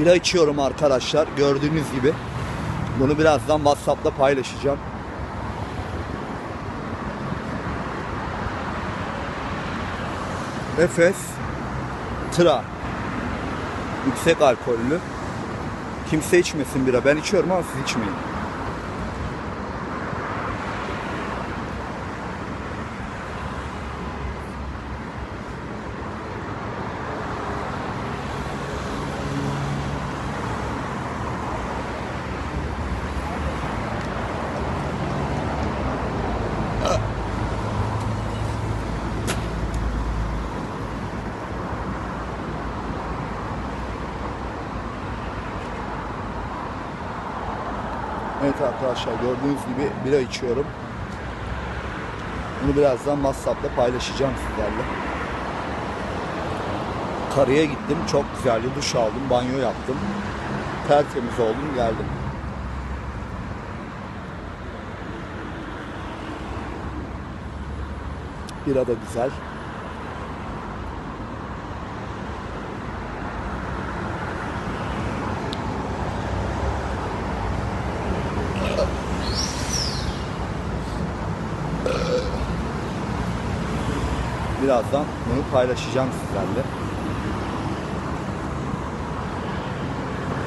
Bira içiyorum arkadaşlar. Gördüğünüz gibi. Bunu birazdan WhatsApp'ta paylaşacağım. Efes Tıra Yüksek alkollü Kimse içmesin bira. Ben içiyorum ama siz içmeyin. Evet arkadaşlar gördüğünüz gibi bira içiyorum. Bunu birazdan WhatsApp'ta paylaşacağım sizlerle. Karıya gittim. Çok güzeldi. Duş aldım. Banyo yaptım. Tertemiz oldum. Geldim. Bira da güzel. Birazdan bunu paylaşacağım sizlerle.